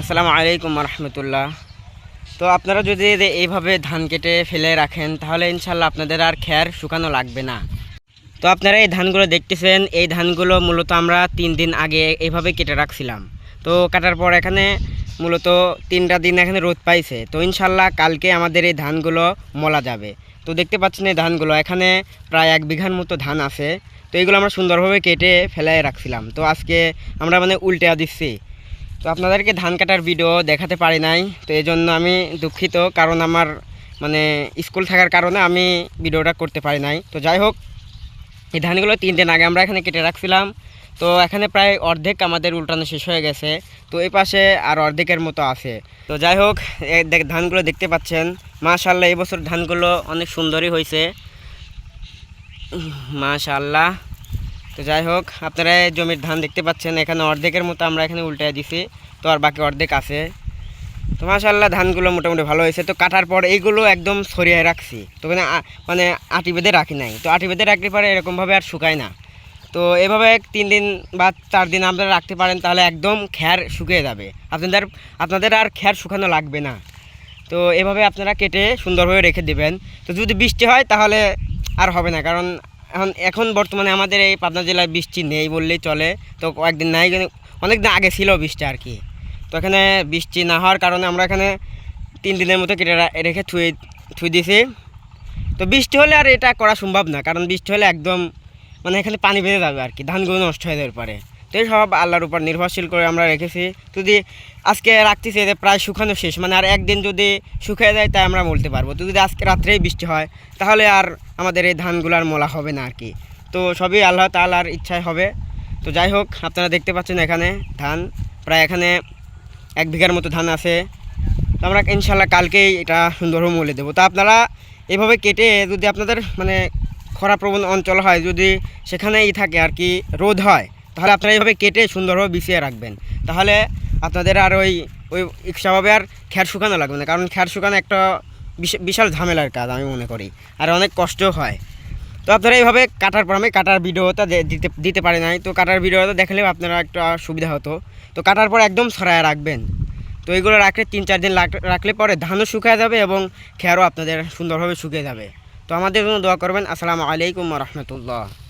আসসালামু আলাইকুম রহমতুল্লাহ তো আপনারা যদি এইভাবে ধান কেটে ফেলে রাখেন, তাহলে ইনশাল্লাহ আপনাদের আর খ্যার শুকানো লাগবে না। তো আপনারা এই ধানগুলো দেখতেছেন, এই ধানগুলো মূলত আমরা তিন দিন আগে এইভাবে কেটে রাখছিলাম। তো কাটার পর এখানে মূলত তিনটা দিন এখানে রোদ পাইছে। তো ইনশাল্লাহ কালকে আমাদের এই ধানগুলো মলা যাবে। তো দেখতে পাচ্ছেন এই ধানগুলো, এখানে প্রায় এক বিঘার মতো ধান আছে। তো এগুলো আমরা সুন্দরভাবে কেটে ফেলাই রাখছিলাম। তো আজকে আমরা মানে উল্টে দিচ্ছি। তো আপনাদেরকে ধান কাটার ভিডিও দেখাতে পারি নাই, তো এই জন্য আমি দুঃখিত, কারণ আমার মানে স্কুল থাকার কারণে আমি ভিডিওটা করতে পারি নাই। তো যাই হোক, এই ধানগুলো তিন দিন আগে আমরা এখানে কেটে রাখছিলাম। তো এখানে প্রায় অর্ধেক আমাদের উল্টানো শেষ হয়ে গেছে। তো এই পাশে আর অর্ধেকের মতো আছে। তো যাই হোক দেখ ধানগুলো দেখতে পাচ্ছেন। মাশাল্লাহ এই বছর ধানগুলো অনেক সুন্দরই হয়েছে। মাশাল্লাহ তো যাই হোক, আপনারা জমির ধান দেখতে পাচ্ছেন, এখানে অর্ধেকের মতো আমরা এখানে উল্টায় দিছি, তো আর বাকি অর্ধেক আছে। তো মাশাল্লাহ ধানগুলো মোটামুটি ভালো হয়েছে। তো কাটার পর এইগুলো একদম সরিয়ে রাখছি। তো মানে মানে আটি বেঁধে রাখি নাই। তো আটি বেঁধে রাখতে পারে এরকমভাবে আর শুকায় না। তো এভাবে তিন দিন বা চার দিন আপনারা রাখতে পারেন, তাহলে একদম খ্যার শুকিয়ে যাবে। আপনাদের আপনাদের আর খ্যার শুকানো লাগবে না। তো এভাবে আপনারা কেটে সুন্দরভাবে রেখে দেবেন। তো যদি বৃষ্টি হয়, তাহলে আর হবে না। কারণ এখন এখন বর্তমানে আমাদের এই পাবনা জেলায় বৃষ্টি নেই বললেই চলে। তো কয়েকদিন নাই অনেক দিন আগে ছিল বৃষ্টি আর কি। তো এখানে বৃষ্টি না হওয়ার কারণে আমরা এখানে তিন দিনের মতো কেটে রেখে থুয়ে, থুই দিয়েছি। তো বৃষ্টি হলে আর এটা করা সম্ভব না, কারণ বৃষ্টি হলে একদম মানে এখানে পানি বেঁধে যাবে আর কি, ধানগুলো নষ্ট হয়ে যাওয়ার পারে তো এই সব আল্লাহর উপর নির্ভরশীল করে আমরা রেখেছি। যদি আজকে রাখতেছি যে প্রায় শুকানো শেষ। মানে আর একদিন যদি শুকিয়ে যায়, তাই আমরা বলতে পারব। তো যদি আজকে রাত্রেই বৃষ্টি হয়, তাহলে আর আমাদের এই ধানগুলো আর মোলা হবে না আর কি। তো সবই আল্লাহ তাআলার ইচ্ছায় হবে। তো যাই হোক, আপনারা দেখতে পাচ্ছেন এখানে ধান। প্রায় এখানে এক বিঘার মতো ধান আছে। তো আমরা ইনশাল্লাহ কালকেই এটা সুন্দরভাবে মূল্যে দেবো। তো আপনারা এভাবে কেটে যদি আপনাদের মানে খরাপ্রবণ অঞ্চল হয়, যদি সেখানেই থাকে আর কি রোদ হয় তাহলে আপনারা এইভাবে কেটে সুন্দরভাবে বিছিয়ে রাখবেন। তাহলে আপনাদের আর ওই ওই ইচ্ছাভাবে আর খ্যার শুকানো লাগবে না, কারণ খ্যার শুকানো একটা বিশ- বিশাল ঝামেলার কাজ আমি মনে করি, আর অনেক কষ্টও হয়। তো আপনারা এইভাবে কাটার পর আমি কাটার ভিডিওটা দিতে দিতে পারি নাই, তো কাটার ভিডিওটা দেখলেও আপনারা একটা সুবিধা হতো। তো কাটার পর একদম ছড়ায় রাখবেন। তো এইগুলো রাখলে তিন চার দিন রাখলে পরে ধানও শুকিয়ে যাবে এবং খেয়ারও আপনাদের সুন্দরভাবে শুকিয়ে যাবে। তো আমাদের জন্য দোয়া করবেন। আসসালামু আলাইকুম রহমতুল্লাহ।